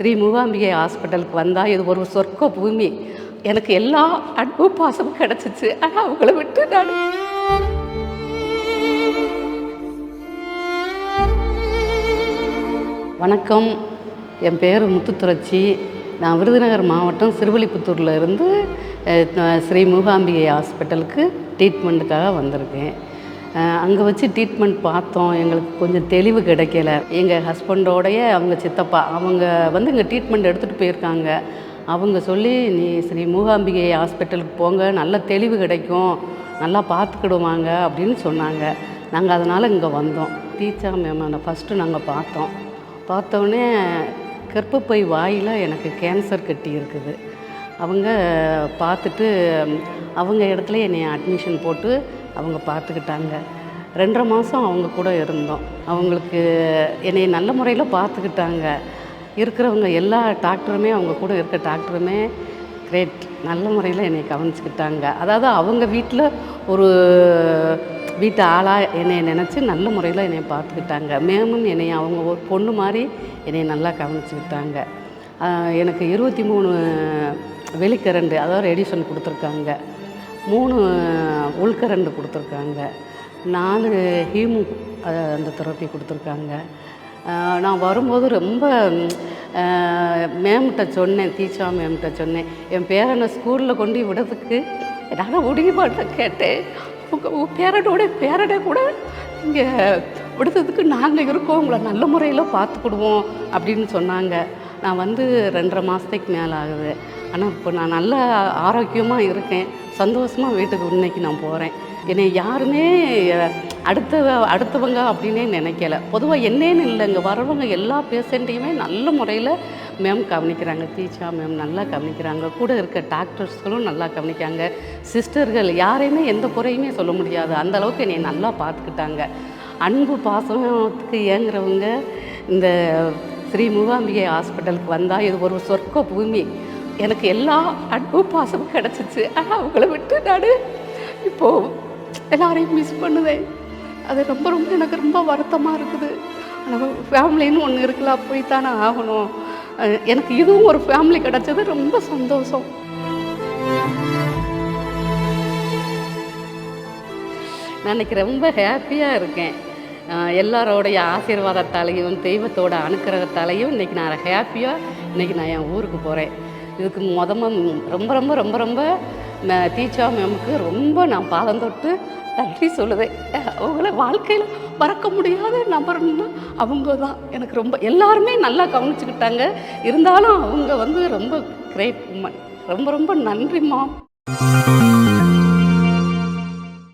ஸ்ரீ மூகாம்பிகை ஹாஸ்பிட்டலுக்கு வந்தால் இது ஒரு சொர்க்க பூமி எனக்கு எல்லா அன்பு பாசமும் கிடச்சிச்சு. ஆனால் அவங்கள விட்டு நான் வணக்கம். என் பேர் முத்துத்துறச்சி நான் விருதுநகர் மாவட்டம் சிறுவலிபுத்தூரில் இருந்து ஸ்ரீ மூகாம்பிகை ஹாஸ்பிட்டலுக்கு ட்ரீட்மெண்ட்டுக்காக வந்திருக்கேன். அங்கே வச்சு ட்ரீட்மெண்ட் பார்த்தோம். எங்களுக்கு கொஞ்சம் தெளிவு கிடைக்கல. எங்கள் ஹஸ்பண்டோடைய அவங்க சித்தப்பா அவங்க வந்து இங்கே ட்ரீட்மெண்ட் எடுத்துகிட்டு போயிருக்காங்க. அவங்க சொல்லி நீ ஸ்ரீ மூகாம்பிகை ஹாஸ்பிட்டலுக்கு போங்க. நல்ல தெளிவு கிடைக்கும். நல்லா பார்த்துக்கிடுவாங்க அப்படின்னு சொன்னாங்க. நாங்கள் அதனால் இங்கே வந்தோம். டீச்சா மேம் ஃபஸ்ட்டு நாங்கள் பார்த்தோம். பார்த்தோன்னே கர்ப்பப்பை வாயில் எனக்கு கேன்சர் கட்டி இருக்குது அவங்க பார்த்துட்டு அவங்க இடத்துல என்னை அட்மிஷன் போட்டு அவங்க பார்த்துக்கிட்டாங்க. ரெண்டரை மாதம் அவங்க கூட இருந்தோம். அவங்களுக்கு என்னை நல்ல முறையில் பார்த்துக்கிட்டாங்க. இருக்கிறவங்க எல்லா டாக்டருமே அவங்க கூட இருக்க டாக்டருமே கிரேட் நல்ல முறையில் என்னை கவனிச்சுக்கிட்டாங்க. அதாவது அவங்க வீட்டில் ஒரு வீட்டு ஆளாக என்னை நினச்சி நல்ல முறையில் என்னை பார்த்துக்கிட்டாங்க. மேமும் என்னை அவங்க ஒரு பொண்ணு மாதிரி என்னை நல்லா கவனிச்சுக்கிட்டாங்க. எனக்கு இருபத்தி மூணு வெளிக்கரண்டு அதாவது ரெடிஷன் கொடுத்துருக்காங்க. மூணு உள்கரண்டு கொடுத்துருக்காங்க. நாலு ஹீமு அந்த தெரப்பி கொடுத்துருக்காங்க. நான் வரும்போது ரொம்ப மேம்கிட்ட சொன்னேன் டீச்சா மேம்கிட்ட சொன்னேன் என் பேரனை ஸ்கூலில் கொண்டு விடுறதுக்கு என்னால் முடிய மாட்டேன் கேட்டேன். உங்கள் பேரடோட பேரனோட பேரனை கூட இங்கே விடுறதுக்கு நாங்கள் இருக்கோம். உங்களை நல்ல முறையில் பார்த்துக்கிடுவோம். அப்படின்னு சொன்னாங்க. நான் வந்து ரெண்டரை மாதத்துக்கு மேலே ஆகுது ஆனால் இப்போ நான் நல்ல ஆரோக்கியமாக இருக்கேன். சந்தோஷமாக வீட்டுக்கு இன்னைக்கு நான் போகிறேன் என்னை யாருமே அடுத்த அடுத்தவங்க அப்படின்னே நினைக்கல. பொதுவாக என்னன்னு இல்லைங்க. வரவங்க எல்லா பேஷண்ட்டையுமே நல்ல முறையில் மேம் கவனிக்கிறாங்க. டீச்சா மேம் நல்லா கவனிக்கிறாங்க. கூட இருக்க டாக்டர்ஸ்களும் நல்லா கவனிக்காங்க சிஸ்டர்கள் யாரையுமே எந்த குறையுமே சொல்ல முடியாது. அந்தளவுக்கு என்னை நல்லா பார்த்துக்கிட்டாங்க அன்பு பாசத்துக்கு ஏங்குறவங்க இந்த ஸ்ரீ மூகாம்பிகை ஹாஸ்பிட்டலுக்கு வந்தால் இது ஒரு சொர்க்க பூமி எனக்கு எல்லா அன்பு பாசமும் கிடச்சிச்சு. ஆனால் அவங்கள விட்டு நான் இப்போது எல்லாரையும் மிஸ் பண்ணுவேன். அது ரொம்ப ரொம்ப எனக்கு ரொம்ப வருத்தமாக இருக்குது. ஆனால் ஃபேமிலின்னு ஒன்று இருக்கலாம் போய் தானே ஆகணும் எனக்கு இதுவும் ஒரு ஃபேமிலி கிடச்சது ரொம்ப சந்தோஷம். நான் இன்றைக்கி ரொம்ப ஹாப்பியாக இருக்கேன். எல்லாரோடைய ஆசீர்வாதத்தாலையும் தெய்வத்தோட அனுக்கிரகத்தாலையும் இன்றைக்கி நான் ஹாப்பியாக இன்றைக்கி நான் என் ஊருக்கு போகிறேன் இதுக்கு முதம ரொம்ப ரொம்ப ரொம்ப ரொம்ப டீச்சா மேமுக்கு ரொம்ப நான் பாதம் தொட்டு நன்றி சொல்லுவேன். அவங்கள வாழ்க்கையில் மறக்க முடியாத நபர்னா அவங்க தான். எனக்கு ரொம்ப எல்லாருமே நல்லா கவனிச்சுக்கிட்டாங்க. இருந்தாலும் அவங்க வந்து ரொம்ப கிரேட் உமன் ரொம்ப ரொம்ப நன்றிம்மா